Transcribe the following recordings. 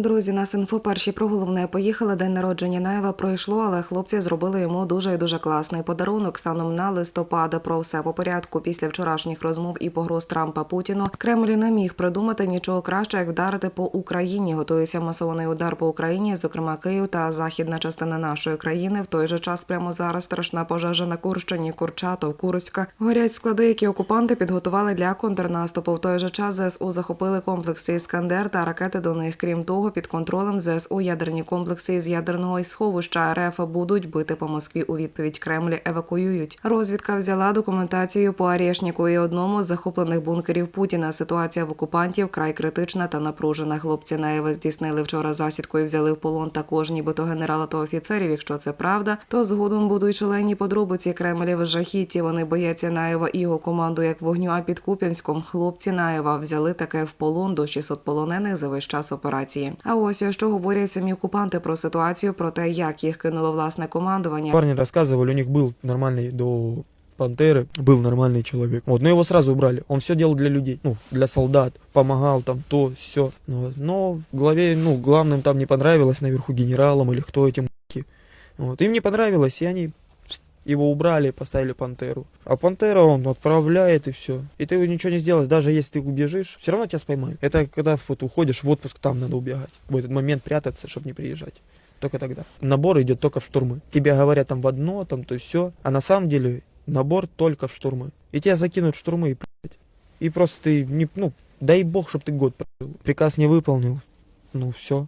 Друзі, нас інфо перші про головне поїхали. День народження Наєва пройшло, але хлопці зробили йому дуже і дуже класний подарунок. Станом на листопада про все по порядку. Після вчорашніх розмов і погроз Трампа Путіну Кремль не міг придумати нічого краще, як вдарити по Україні. Готується масований удар по Україні, зокрема Київ та західна частина нашої країни. В той же час прямо зараз страшна пожежа на Курщині, Курчатов, Курська. Горять склади, які окупанти підготували для контрнаступу. В той же час ЗСУ захопили комплекси Іскандер та ракети до них. Крім того, під контролем ЗСУ ядерні комплекси з ядерного сховища РФ будуть бити по Москві. У відповідь Кремль евакуюють. Розвідка взяла документацію по Арєшніку і одному з захоплених бункерів Путіна. Ситуація в окупантів край критична та напружена. Хлопці Наєва здійснили вчора засідку і взяли в полон також, нібито генерала та офіцерів. Якщо це правда, то згодом будуть чолені подробиці Кремлі в жахіті. Вони бояться Наєва і його команду як вогню. А під Куп'янськом хлопці Наєва взяли таке в полон до 600 полонених за весь час операції. А ось що говорять самі окупанти про ситуацію, про те, як їх кинуло власне командування. Парни рассказывали, у них был нормальный до Пантеры, был нормальный человек. Вот, но его сразу убрали. Он все делал для людей, ну, для солдат, помогал там, то, все. Но в главе, ну, главным там не понравилось наверху генералам или кто эти м***ки. Вот, им не понравилось, и они его убрали, поставили Пантеру. А Пантера он отправляет и все. И ты ничего не сделаешь, даже если ты убежишь, все равно тебя споймают. Это когда вот уходишь в отпуск, там надо убегать. В этот момент прятаться, чтобы не приезжать. Только тогда. Набор идет только в штурмы. Тебе говорят там в одно, там то все. А на самом деле набор только в штурмы. И тебя закинут в штурмы и блядь. И просто ты не, ну, дай бог, чтобы ты год прожил. Приказ не выполнил. Ну все.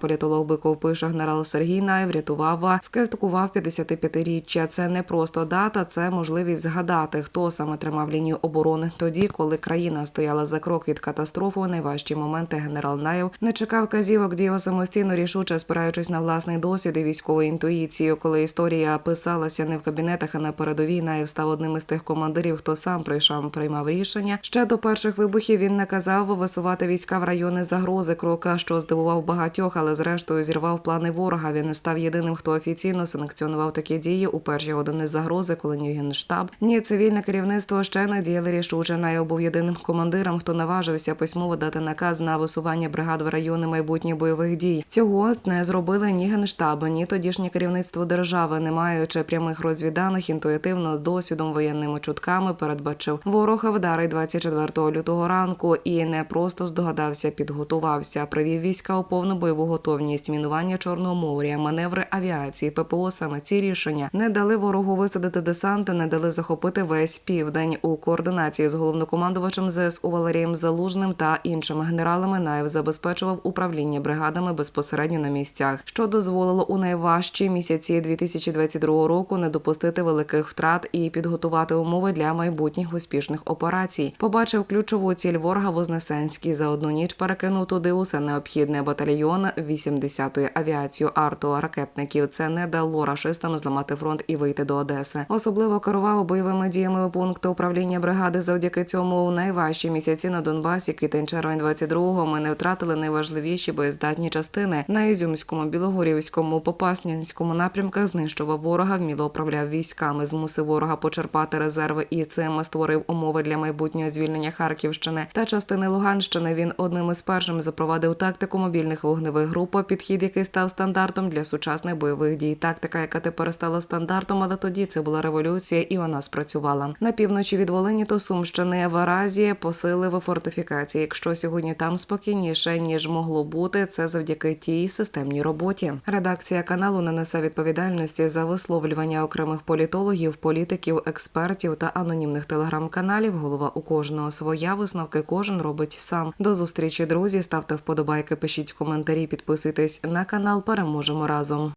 Політолог Биков пише, генерал Сергій Наєв рятував, скритикував 55-річчя. Це не просто дата, це можливість згадати, хто саме тримав лінію оборони тоді, коли країна стояла за крок від катастрофи. У найважчі моменти генерал Наєв не чекав казівок, діяв самостійно рішуче, спираючись на власний досвід і військову інтуїцію. Коли історія писалася не в кабінетах, а на передовій, Наєв став одним із тих командирів, хто сам прийшов, приймав рішення. Ще до перших вибухів він наказав висувати війська в райони загрози. Крока, що здивував багатьох, але зрештою зірвав плани ворога. Він не став єдиним, хто офіційно санкціонував такі дії у перші години загрози, коли ні генштаб, ні цивільне керівництво ще не діяли рішуче. Наєв був єдиним командиром, хто наважився письмово дати наказ на висування бригад в райони майбутніх бойових дій. Цього не зробили ні генштаб, ні тодішнє керівництво держави, не маючи прямих розвіданих, інтуїтивно досвідом воєнними чутками передбачив ворог вдари 24 лютого ранку і не просто здогадався, підготувався, привів війська у повну бойову готовність, мінування Чорного моря, маневри авіації, ППО. Саме ці рішення не дали ворогу висадити десанти, не дали захопити весь південь у координації з головнокомандувачем ЗСУ Валерієм Залужним та іншими генералами. Наєв забезпечував управління бригадами безпосередньо на місцях, що дозволило у найважчі місяці 2022 року не допустити великих втрат і підготувати умови для майбутніх успішних операцій. Побачив ключову ціль ворога Вознесенський. За одну ніч перекинув туди усе необхідне батальйон 80-ї авіацію арту ракетників. Це не дало рашистам зламати фронт і вийти до Одеси. Особливо керував бойовими діями у пункту управління бригади. Завдяки цьому у найважчі місяці на Донбасі, квітень червень 22-го ми не втратили найважливіші боєздатні частини на Ізюмському, Білогорівському, Попаснянському напрямках. Знищував ворога, вміло управляв військами, змусив ворога почерпати резерви і цим створив умови для майбутнього звільнення Харківщини та частини Луганщини. Він одним із першим запровадив тактику мобільних вогневих груп. Підхід, який став стандартом для сучасних бойових дій. Тактика, яка тепер стала стандартом, але тоді це була революція, і вона спрацювала на півночі від Волині до Сумщини. В Аразі посилив фортифікації. Якщо сьогодні там спокійніше ніж могло бути, це завдяки тій системній роботі. Редакція каналу не несе відповідальності за висловлювання окремих політологів, політиків, експертів та анонімних телеграм-каналів. Голова у кожного своя висновки кожен робить сам. До зустрічі, друзі. Ставте вподобайки, пишіть коментарі, підписуйтесь на канал. Переможемо разом.